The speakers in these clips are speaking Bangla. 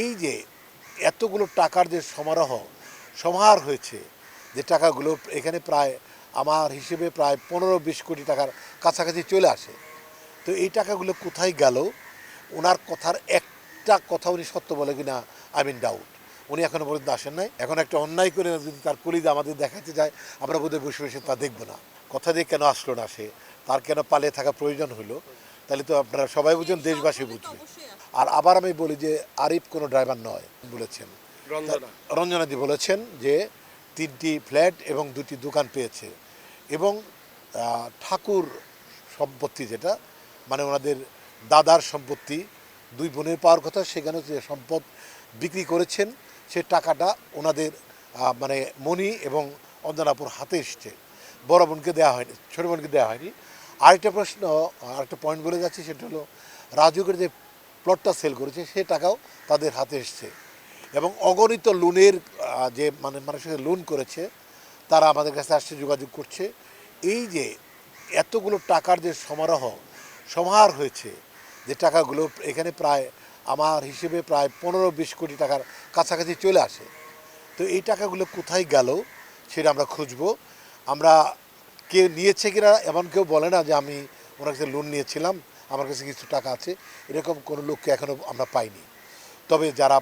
এই যে এতগুলো টাকার যে সমারোহ, সমাহার হয়েছে, যে টাকাগুলো এখানে প্রায়, আমার হিসেবে প্রায় পনেরো বিশ কোটি টাকার কাছাকাছি চলে আসে। তো এই টাকাগুলো কোথায় গেল? ওনার কথার একটা কথা উনি সত্য বলে কিনা আই মিন ডাউট উনি এখনও পর্যন্ত আসেন নাই। এখন একটা অন্যায় করে যদি তার কলিদা আমাদের দেখাতে যায়, আমরা বোধহয় বসে বসে তা দেখব না। কথা দিয়ে কেন আসলো না সে? তার কেন পালিয়ে থাকা প্রয়োজন হলো? তাহলে তো আপনারা সবাই বুঝবেন দেশবাসী বুঝবে। আর আবার আমি বলি যে আরিফ কোনো ড্রাইভার নয় বলেছেন। রঞ্জনা। রঞ্জনাদি বলেছেন যে তিনটি ফ্ল্যাট এবং দুটি দোকান পেয়েছে এবং ঠাকুর সম্পত্তি যেটা মানে ওনাদের দাদার সম্পত্তি দুই বোনের পাওয়ার কথা সেখানে যে সম্পদ বিক্রি করেছেন সে টাকাটা ওনাদের মানে মণি এবং অঞ্জনাপুর হাতে এসছে। বড় বোনকে দেওয়া হয়নি ছোটো বোনকে দেওয়া হয়নি। আরেকটা প্রশ্ন আরেকটা পয়েন্ট বলে যাচ্ছি সেটা হলো রাজুকের যে প্লটটা সেল করেছে, সে টাকাও তাদের হাতে এসছে। এবং অগণিত লোনের যে মানে মানুষের লোন করেছে, তারা আমাদের কাছে আসছে, যোগাযোগ করছে। এই যে এতগুলো টাকার যে সমারোহ, সমাহার হয়েছে, যে টাকাগুলো এখানে প্রায়, আমার হিসেবে প্রায় পনেরো বিশ কোটি টাকার কাছাকাছি চলে আসে। তো এই টাকাগুলো কোথায় গেল, সেটা আমরা খুঁজবো। আমরা কে নিয়েছে কিনা, এমন কেউ বলে না যে আমি ওনার কাছে লোন নিয়েছিলাম। আমার কাছে কিছু টাকা আছে এরকম কোনো লোককে এখনও আমরা পাইনি। তবে যারা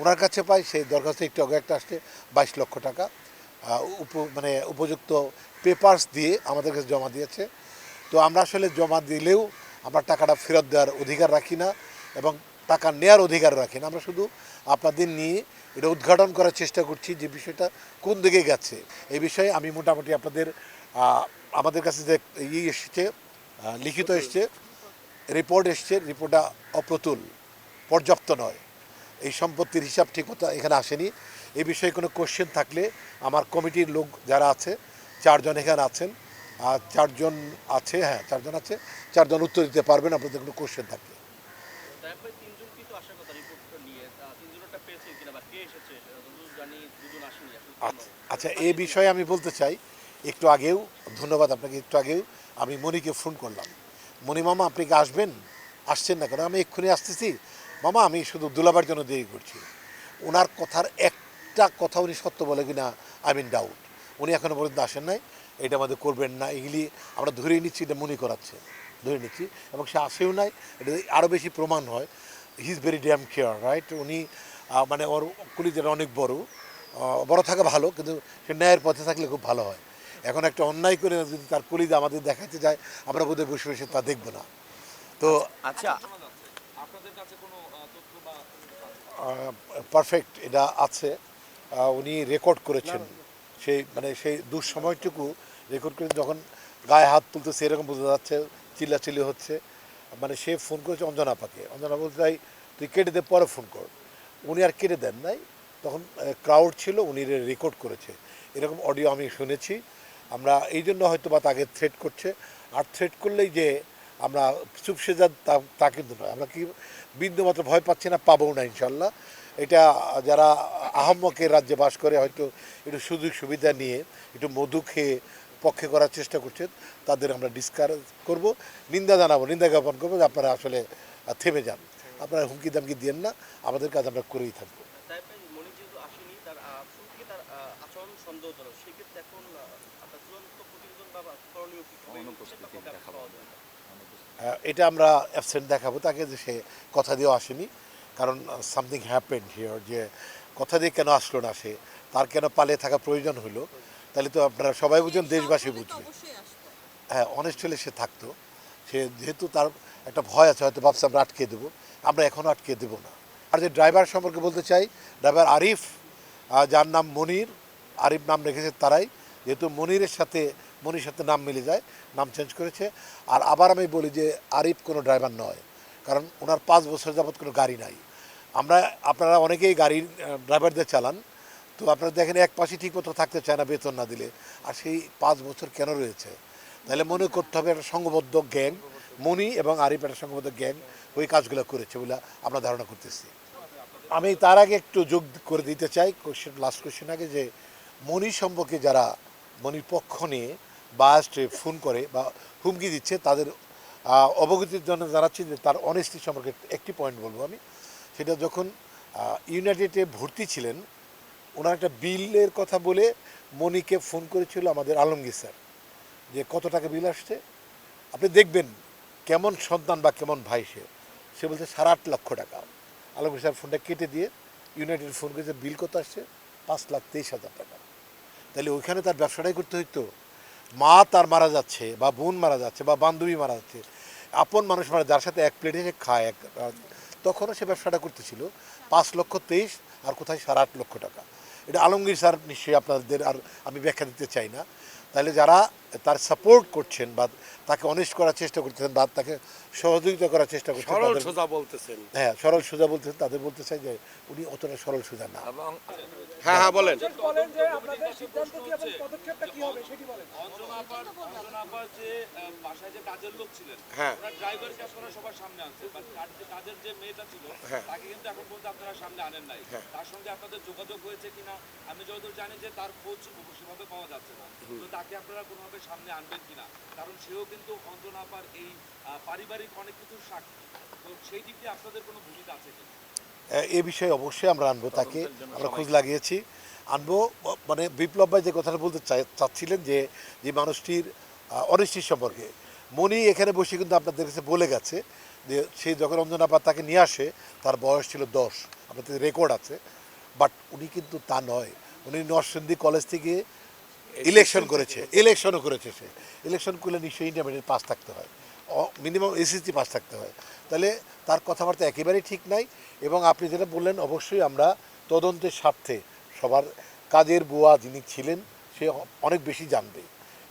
ওনার কাছে পাই সেই দরখাস্ত একটু আগে একটা আসছে বাইশ লক্ষ টাকা উপ মানে উপযুক্ত পেপার্স দিয়ে আমাদের কাছে জমা দিয়েছে। তো আমরা আসলে জমা দিলেও আমরা টাকাটা ফেরত দেওয়ার অধিকার রাখি না এবং টাকা নেওয়ার অধিকার রাখি না। আমরা শুধু আপনাদের নিয়ে এটা উদ্ঘাটন করার চেষ্টা করছি যে বিষয়টা কোন দিকে গেছে। এই বিষয়ে আমি মোটামুটি আপনাদের আমাদের কাছে যে ইয়ে এসেছে লিখিত এসছে রিপোর্ট এসছে রিপোর্টটা অপ্রতুল পর্যাপ্ত নয়। এই সম্পত্তির হিসাব ঠিক মতো এখানে আসেনি। এই বিষয়ে কোনো কোশ্চেন থাকলে আমার কমিটির লোক যারা আছে চারজন এখানে আছেন আর চারজন আছে হ্যাঁ চারজন আছে চারজন উত্তর দিতে পারবেন আপনাদের কোনো কোশ্চেন থাকলে? আচ্ছা আচ্ছা এই বিষয়ে আমি বলতে চাই একটু আগেও ধন্যবাদ আপনাকে একটু আগেও আমি মনিকে ফোন করলাম। মনি মামা, আপনি কি আসবেন? আসছেন না কেন? আমি এক্ষুনি আসতেছি। মামা, আমি শুধু দুলাবার জন্য দেরি করছি। ওনার কথার একটা কথা উনি সত্য বলে কিনা আই মিন ডাউট উনি এখনও পর্যন্ত আসেন নাই। এটা আমাদের করবেন না। এগুলি আমরা ধরে নিচ্ছি, এটা মনে করাচ্ছে। ধরে নিচ্ছি। এবং সে আসেও নাই। এটা আরও বেশি প্রমাণ হয়। He is very damn care right উনি মানে ওর কুলিদের অনেক বড়। বড় থাকা ভালো, কিন্তু সে ন্যায়ের পথে থাকলে খুব ভালো হয়। এখন একটা অন্যায় করে যদি তার কলিদা আমাদের দেখাতে যায় আমরা বোধহয় বসে বসে তা দেখব না। তো আচ্ছা। আপনাদের কাছে কোনো আহ, তথ্য বা পারফেক্ট এটা আছে। উনি রেকর্ড করেছেন। সেই মানে সেই দুঃসময়টুকু রেকর্ড করে যখন গায়ে হাত তুলতেছে এরকম বোঝা যাচ্ছে চিল্লাচিল্লি হচ্ছে মানে সে ফোন করেছে অঞ্জনা পাকে অঞ্জনা বলতে চাই তুই কেটে দে পরে ফোন কর। উনি আর কেটে দেন নাই। তখন ক্রাউড ছিল উনি রেকর্ড করেছে। এরকম অডিও আমি শুনেছি। আমরা এই জন্য হয়তো বা তাকে থ্রেট করছে। আর থ্রেট করলেই যে আমরা চুপসে যা তা কিন্তু নয়। আমরা কি বিন্দু মাত্র ভয় পাচ্ছি না পাবো না ইনশাল্লাহ এটা যারা আহম্মকের রাজ্যে বাস করে, হয়তো একটু সুযোগ সুবিধা নিয়ে, একটু মধু খেয়ে পক্ষে করার চেষ্টা করছেন, তাদের আমরা ডিসকারেজ করব। নিন্দা জানাব, নিন্দা জ্ঞাপন করব যে আপনারা আসলে থেমে যান। আপনারা হুমকি দামকি দিয়েন না, আমাদের কাজ আমরা করেই থাকব। এটা আমরা অ্যাবসেন্ট দেখাবো। তাকে যে সে কথা দিয়েও আসেনি কারণ সামথিং হ্যাপেন হিয়ার যে কথা দিয়ে কেন আসলো না সে? তার কেন পালিয়ে থাকা প্রয়োজন হলো? তাহলে তো আপনারা সবাই বুঝবেন দেশবাসী বুঝবে। হ্যাঁ অনেস্ট হলে সে থাকতো। সে যেহেতু তার একটা ভয় আছে হয়তো ভাবছে আমরা আটকে দেবো। আমরা এখনও আটকে দেবো না। আর যে ড্রাইভার সম্পর্কে বলতে চাই ড্রাইভার আরিফ যার নাম মনির আরিফ নাম রেখেছে তারাই। যেহেতু মনিরের সাথে মনির সাথে নাম মিলে যায়, নাম চেঞ্জ করেছে। আর আবার আমি বলি যে আরিফ কোনো ড্রাইভার নয়, কারণ ওনার পাঁচ বছর যাবৎ কোনো গাড়ি নাই। আমরা, আপনারা অনেকেই গাড়ির ড্রাইভারদের চালান, তো আপনারা দেখেন এক পাশে ঠিকমতো থাকতে চায় না বেতন না দিলে, আর সেই পাঁচ বছর কেন রয়েছে? তাহলে মনে করতে হবে একটা সংঘবদ্ধ গ্যাং মনি এবং আরিফ একটা সংঘবদ্ধ গ্যাং ওই কাজগুলো করেছে বলে আমরা ধারণা করতেছি। আমি তার আগে একটু যোগ করে দিতে চাই কোশ্চেন লাস্ট কোশ্চেন আগে যে মনি সম্পর্কে যারা মনির পক্ষ নিয়ে বায়াসে ফোন করে বা হুমকি দিচ্ছে, তাদের অবগতির জন্য জানাচ্ছি যে তার অনেস্টি সম্পর্কে একটি পয়েন্ট বলব আমি। সেটা যখন ইউনাইটেডে ভর্তি ছিলেন, ওনার একটা বিলের কথা বলে মনিকে ফোন করেছিল আমাদের আলমগীর স্যার, যে কত টাকা বিল আসছে? আপনি দেখবেন কেমন সন্তান বা কেমন ভাই সে। সে বলছে সাড়ে আট লক্ষ টাকা। আলমগীর স্যার ফোনটা কেটে দিয়ে ইউনাইটেড ফোন করেছে, বিল কত আসছে? পাঁচ লাখ তেইশ হাজার টাকা। তাহলে ওইখানে তার ব্যবসাটাই করতে হইতো। মা তার মারা যাচ্ছে বা বোন মারা যাচ্ছে বা বান্ধবী মারা যাচ্ছে, আপন মানুষ মারা যার সাথে এক প্লেটে সে খায়, এক, তখনও সে ব্যবসাটা করতেছিল। পাঁচ লক্ষ তেইশ, আর কোথায় সাড়ে আট লক্ষ টাকা। এটা আলমগীর স্যার নিশ্চয়ই আপনাদের আর আমি ব্যাখ্যা দিতে চাই না। তাহলে যারা তার সাপোর্ট করছেন বা তাকে অনেস্ট করার চেষ্টা করতেছেন বা তাকে সহযোগিতা করার চেষ্টা করছেন সরল সোজা বলতেছেন। হ্যাঁ সরল সোজা বলতেছেন তাদের বলতে চাই যে উনি অতটা সরল সোজা না। এবং হ্যাঁ হ্যাঁ বলেন। বলেন যে আপনাদের সিদ্ধান্ত কি এবং পদক্ষেপটা কি হবে সেটি বলেন। অঞ্জনা আপার অঞ্জনা আপার যে বাসায় যে কাজের লোক ছিলেন হ্যাঁ। ওনার ড্রাইভারকে আপনারা সবার সামনে আনছেন বাট কাজের যে মেয়েটা ছিল হ্যাঁ। তাকে কিন্তু এখন পর্যন্ত আপনারা সামনে আনেন নাই। তার সঙ্গে আপনাদের যোগাযোগ হয়েছে কিনা আমি যতদূর জানি যে তার খোঁজ সেভাবে পাওয়া যাচ্ছে না। তো তাকে আপনারা কোনোভাবে সামনে আনবেন কিনা? কারণ সেও কিন্তু অঞ্জনা আপার এই পারিবারিক অনেক কিছু সাক্ষী। তো সেই দিক দিয়ে আপনাদের কোনো ভূমিকা আছে কিনা? এ বিষয়ে অবশ্যই আমরা আনব তাকে। আমরা খোঁজ লাগিয়েছি। আনব মানে বিপ্লব ভাই যে কথাটা বলতে চাই- চাচ্ছিলেন যে যে মানুষটির অনিষ্টির সম্পর্কে। মনি এখানে বসে কিন্তু আপনাদের কাছে বলে গেছে যে সে যখন অঞ্জনা পা তাকে নিয়ে আসে তার বয়স ছিল দশ। আপনাদের রেকর্ড আছে। বাট উনি কিন্তু তা নয়। উনি নরসিংদী কলেজ থেকে ইলেকশন করেছে ইলেকশনও করেছে সে। ইলেকশন করলে নিশ্চয়ই ইন্টারমিডিয়েট পাস থাকতে হয়। মিনিমাম এসএসসি পাস থাকতে হয়। তাহলে তার কথাবার্তা একেবারেই ঠিক নাই এবং আপনি যেটা বললেন, অবশ্যই আমরা তদন্তের স্বার্থে সবার কাজের বুয়া যিনি ছিলেন, সে অনেক বেশি জানবে।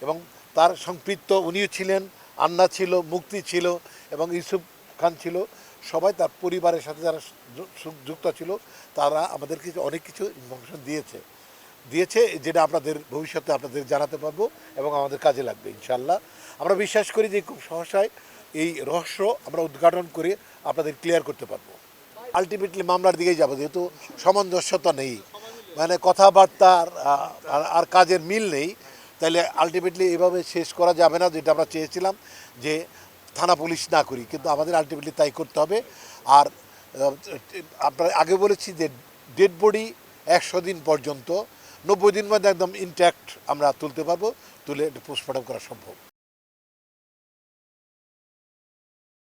এবং তার সম্পৃক্ত উনিও ছিলেন, আন্না ছিল, মুক্তি ছিল এবং ইউসুফ খান ছিল। সবাই তার পরিবারের সাথে যারা যুক্ত ছিল, তারা আমাদের কিছু অনেক কিছু ইনফরমেশন দিয়েছে। দিয়েছে, যেটা আপনাদের ভবিষ্যতে আপনাদের জানাতে পারব এবং আমাদের কাজে লাগবে ইনশাল্লাহ আমরা বিশ্বাস করি যে খুব সহসায় এই রহস্য আমরা উদ্ঘাটন করে আপনাদের ক্লিয়ার করতে পারব। আলটিমেটলি মামলার দিকেই যাব, যেহেতু সামঞ্জস্যতা নেই। মানে কথাবার্তা আর- আর- আর কাজের মিল নেই। তাহলে আলটিমেটলি এভাবে শেষ করা যাবে না, যেটা আমরা চেয়েছিলাম যে থানা পুলিশ না করি, কিন্তু আমাদের আলটিমেটলি তাই করতে হবে। আর আপনার আগে বলেছি যে ডেড বডি একশো দিন পর্যন্ত নব্বই দিন মধ্যে একদম ইনট্যাক্ট আমরা তুলতে পারব তুলে পোস্টমর্টম করা সম্ভব।